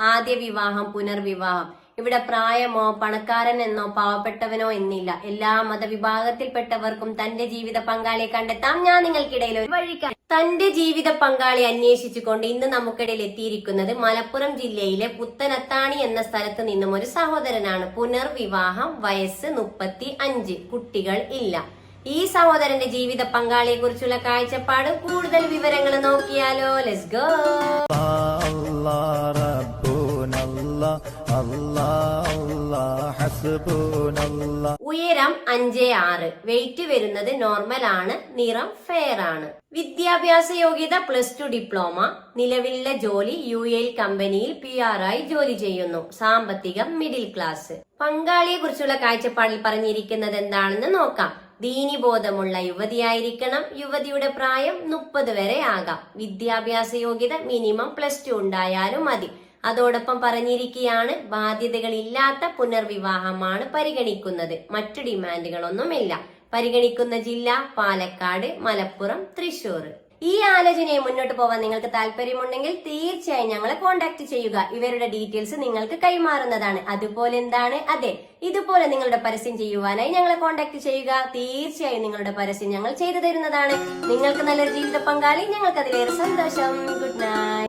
ആദ്യ വിവാഹം പുനർവിവാഹം. ഇവിടെ പ്രായമോ പണക്കാരൻ എന്നോ പാവപ്പെട്ടവനോ എന്നില്ല. എല്ലാ മതവിഭാഗത്തിൽപ്പെട്ടവർക്കും തന്റെ ജീവിത പങ്കാളിയെ കണ്ടെത്താം. ഞാൻ നിങ്ങൾക്കിടയിൽ ഒരു വഴിക്കാം തന്റെ ജീവിത പങ്കാളി അന്വേഷിച്ചുകൊണ്ട് ഇന്ന് നമുക്കിടയിൽ എത്തിയിരിക്കുന്നത് മലപ്പുറം ജില്ലയിലെ പുത്തനത്താണി എന്ന സ്ഥലത്ത് നിന്നും ഒരു സഹോദരനാണ്. പുനർവിവാഹം വയസ്സ് മുപ്പത്തി അഞ്ച് കുട്ടികൾ ഇല്ല. ഈ സഹോദരന്റെ ജീവിത പങ്കാളിയെ കുറിച്ചുള്ള കാഴ്ചപ്പാട് കൂടുതൽ വിവരങ്ങൾ നോക്കിയാലോ. ലെസ് ഗോ ഉയരം അഞ്ച് ആറ്. വെയിറ്റ് വരുന്നത് നോർമൽ ആണ് നിറം ഫെയർ ആണ്. വിദ്യാഭ്യാസ യോഗ്യത പ്ലസ് ടു ഡിപ്ലോമ നിലവിലുള്ള ജോലി യു എൽ കമ്പനിയിൽ പി ആർ ആയി ജോലി ചെയ്യുന്നു. സാമ്പത്തികം മിഡിൽ ക്ലാസ് പങ്കാളിയെ കുറിച്ചുള്ള കാഴ്ചപ്പാടിൽ പറഞ്ഞിരിക്കുന്നത് എന്താണെന്ന് നോക്കാം. ദീനി ദീനിബോധമുള്ള യുവതിയായിരിക്കണം. യുവതിയുടെ പ്രായം മുപ്പത് വരെ ആകാം. വിദ്യാഭ്യാസ യോഗ്യത മിനിമം പ്ലസ് ടു ഉണ്ടായാലും മതി. അതോടൊപ്പം പറഞ്ഞിരിക്കുകയാണ് ബാധ്യതകളില്ലാത്ത പുനർവിവാഹമാണ് പരിഗണിക്കുന്നത്. മറ്റു ഡിമാൻഡുകളൊന്നുമില്ല. പരിഗണിക്കുന്ന ജില്ല പാലക്കാട് മലപ്പുറം തൃശൂർ ഈ ആലോചനയെ മുന്നോട്ട് പോകാൻ നിങ്ങൾക്ക് താല്പര്യമുണ്ടെങ്കിൽ തീർച്ചയായും ഞങ്ങളെ കോൺടാക്ട് ചെയ്യുക. ഇവരുടെ ഡീറ്റെയിൽസ് നിങ്ങൾക്ക് കൈമാറുന്നതാണ്. അതുപോലെ എന്താണ്? അതെ ഇതുപോലെ നിങ്ങളുടെ പരസ്യം ചെയ്യുവാനായി ഞങ്ങളെ കോൺടാക്ട് ചെയ്യുക. തീർച്ചയായും നിങ്ങളുടെ പരസ്യം ഞങ്ങൾ ചെയ്തു തരുന്നതാണ്. നിങ്ങൾക്ക് നല്ലൊരു ജീവിത പങ്കാളി ഞങ്ങൾക്ക് അതിലേറെ സന്തോഷം. Good night